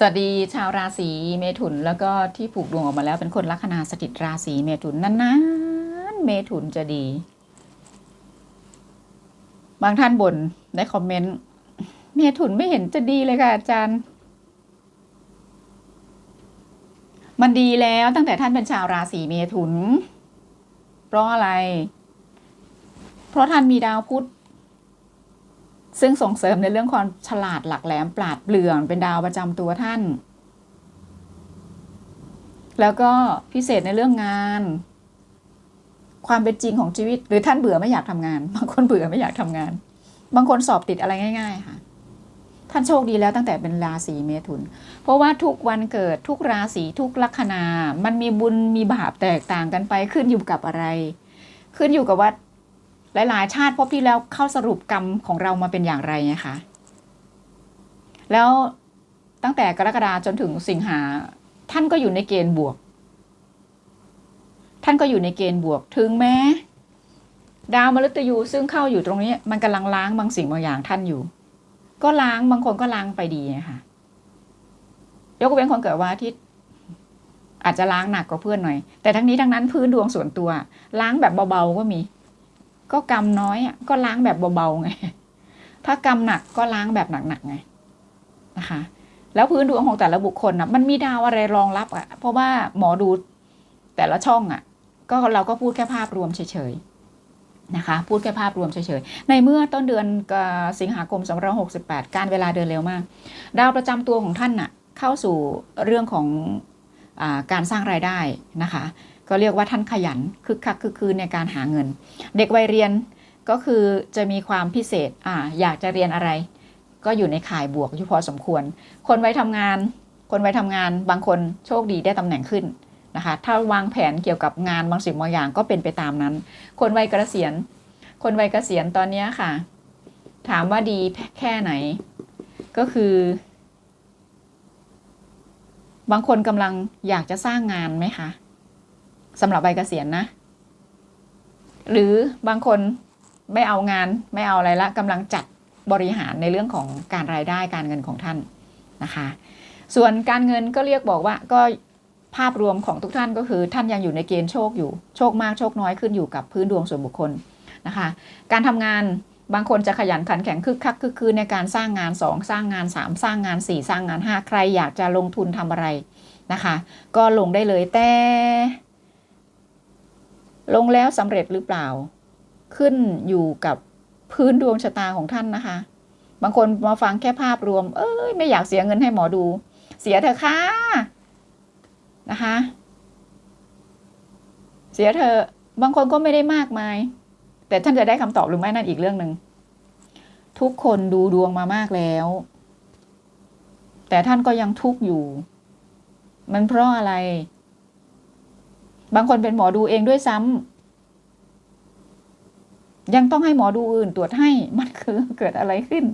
สวัสดีชาวราศีเมถุนแล้วก็ที่ผูกดวงออกมาแล้วเป็นคนลัคนาสถิตราศีเมถุนนานๆ เมถุนจะดี บางท่านบ่นในคอมเมนต์เมถุนไม่เห็นจะดีเลยค่ะอาจารย์ มันดีแล้วตั้งแต่ท่านเป็นชาวราศีเมถุน เพราะอะไร เพราะท่านมีดาวพุธ ซึ่งส่งเสริมในเรื่องความฉลาดหลักแหลมปราดเปรื่องเป็นดาวประจำตัวท่าน แล้วก็พิเศษในเรื่องงาน ความเป็นจริงของชีวิต หรือท่านเบื่อไม่อยากทำงาน บางคนเบื่อไม่อยากทำงาน บางคนสอบติดอะไรง่าย ๆ ค่ะ ท่านโชคดีแล้วตั้งแต่เป็นราศีเมถุน เพราะว่าทุกวันเกิดทุกราศีทุกลัคนา มันมีบุญมีบาปแตกต่างกันไปขึ้นอยู่กับอะไร ขึ้นอยู่กับว่า หลายๆ ชาติพบที่แล้วเข้าสรุปกรรมของเรามาเป็นอย่างไรนะคะแล้วตั้งแต่กรกฎาจนถึงสิงหา ท่านก็อยู่ในเกณฑ์บวก ท่านก็อยู่ในเกณฑ์บวกถึงแม้ ดาวมฤตยูซึ่งเข้าอยู่ตรงนี้ มันกำลังล้างบางสิ่งบางอย่างท่านอยู่ ก็ล้างบางคนก็ล้างไปดีนะคะยกเว้นคนเกิดวันอาทิตย์อาจจะล้างหนักกว่าเพื่อนหน่อย แต่ทั้งนี้ทั้งนั้นพื้นดวงส่วนตัว ล้างแบบเบาๆก็มี ก็กรรมน้อยอะก็ล้างแบบเบาๆไง ถ้ากรรมหนักก็ล้างแบบหนักๆไงนะคะ แล้วพื้นดวงของแต่ละบุคคลนะมันมีดาวอะไรรองรับอะ เพราะว่าหมอดูแต่ละช่องอะ ก็เราก็พูดแค่ภาพรวมเฉยๆนะคะ พูดแค่ภาพรวมเฉยๆ ในเมื่อต้นเดือนสิงหาคม2568 การเวลาเดินเร็วมาก ดาวประจำตัวของท่านน่ะ เข้าสู่เรื่องของอการสร้างรายได้นะคะ ก็เรียกว่าท่านขยันคึกคักคึกคืนในการหาเงิน เด็กวัยเรียนก็คือจะมีความพิเศษอ่าอยากจะเรียนอะไร ก็อยู่ในข่ายบวกอยู่พอสมควร คนวัยทำงาน คนวัยทำงานบางคนโชคดีได้ตำแหน่งขึ้นนะคะถ้าวางแผนเกี่ยวกับงานบางสิ่งบางอย่างก็เป็นไปตามนั้น คนวัยเกษียณ คนวัยเกษียณตอนนี้ค่ะ ถามว่าดีแค่ไหน ก็คือ บางคนกำลังอยากจะสร้างงานไหมคะ สำหรับวัยเกษียณนะ หรือบางคนไม่เอางานไม่เอาอะไรละกำลังจัดบริหารในเรื่องของการรายได้การเงินของท่านนะคะ ส่วนการเงินก็เรียกบอกว่าก็ภาพรวมของทุกท่านก็คือท่านยังอยู่ในเกณฑ์โชคอยู่ โชคมากโชคน้อยขึ้นอยู่กับพื้นดวงส่วนบุคคลนะคะ การทำงานบางคนจะขยันขันแข็งคึกคักคึกคืนในการสร้างงาน 2 สร้างงาน 3 สร้างงาน 4 สร้างงาน 5 ใครอยากจะลงทุนทำอะไรนะคะ ก็ลงได้เลยแต่ ลงแล้วสำเร็จหรือเปล่า ขึ้นอยู่กับพื้นดวงชะตาของท่านนะคะ บางคนมาฟังแค่ภาพรวม เอ้ยไม่อยากเสียเงินให้หมอดู เสียเถอะค่ะนะคะ เสียเถอะบางคนก็ไม่ได้มากมาย แต่ท่านจะได้คำตอบหรือไม่นั่นอีกเรื่องหนึ่งทุกคนดูดวงมามากแล้ว แต่ท่านก็ยังทุกข์อยู่ มันเพราะอะไร บางคนเป็นหมอดูเองด้วยซ้ำยังต้องให้หมอดูอื่นตรวจให้มันคือเกิดอะไรขึ้น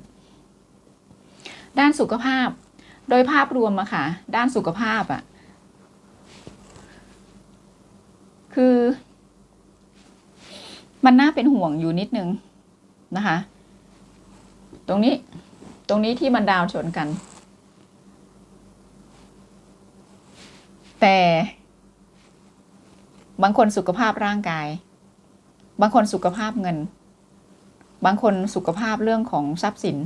ด้านสุขภาพ โดยภาพรวมอะค่ะ ด้านสุขภาพอะคือ มันน่าเป็นห่วงอยู่นิดนึงนะคะ ตรงนี้ตรงนี้ที่มันดาวชนกัน แต่ บางคนสุขภาพร่างกาย บางคนสุขภาพเงิน บางคนสุขภาพเรื่องของทรัพย์สิน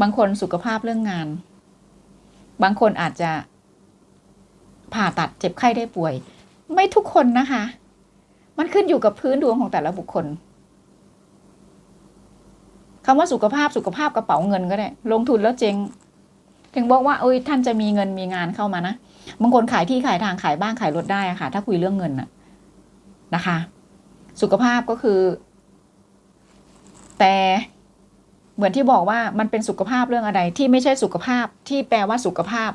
บางคนสุขภาพเรื่องงาน บางคนอาจจะผ่าตัดเจ็บไข้ได้ป่วย ไม่ทุกคนนะคะ มันขึ้นอยู่กับพื้นดวงของแต่ละบุคคลคำว่าสุขภาพสุขภาพกระเป๋าเงินก็ได้ ลงทุนแล้วเจ๊งถึงบอกว่าเอ้ยท่านจะมีเงินมีงานเข้ามานะ บางคนขายที่ขายทางขายบ้านขายรถได้อะค่ะ ถ้าคุยเรื่องเงินน่ะนะคะ สุขภาพก็คือ แต่เหมือนที่บอกว่ามันเป็นสุขภาพเรื่องอะไรที่ไม่ใช่สุขภาพที่แปลว่าสุขภาพ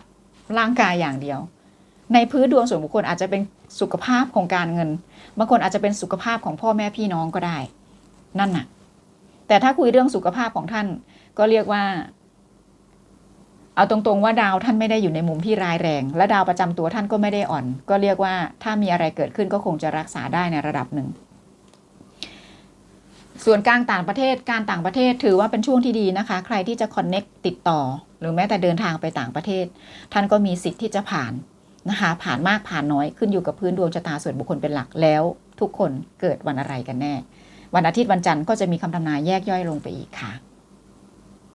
ร่างกายอย่างเดียว ในพื้นดวงส่วนบุคคลอาจจะเป็นสุขภาพของการเงิน บางคนอาจจะเป็นสุขภาพของพ่อแม่พี่น้องก็ได้ นั่นน่ะ แต่ถ้าคุยเรื่องสุขภาพของท่านก็เรียกว่า เอาตรงๆว่าดาวท่านไม่ได้อยู่ในมุมที่ร้ายแรง และดาวประจำตัวท่านก็ไม่ได้อ่อน ก็เรียกว่าถ้ามีอะไรเกิดขึ้นก็คงจะรักษาได้ในระดับหนึ่ง ส่วนกลางต่างประเทศการต่างประเทศถือว่าเป็นช่วงที่ดีนะคะ ใครที่จะ connect ติดต่อ หรือแม้แต่เดินทางไปต่างประเทศ ท่านก็มีสิทธิ์ที่จะผ่านนะคะผ่านมากผ่านน้อยขึ้นอยู่กับพื้นดวงชะตาส่วนบุคคลเป็นหลักแล้วทุกคนเกิดวันอะไรกันแน่ วันอาทิตย์วันจันทร์ก็จะมีคำทำนายแยกย่อยลงไปอีกค่ะ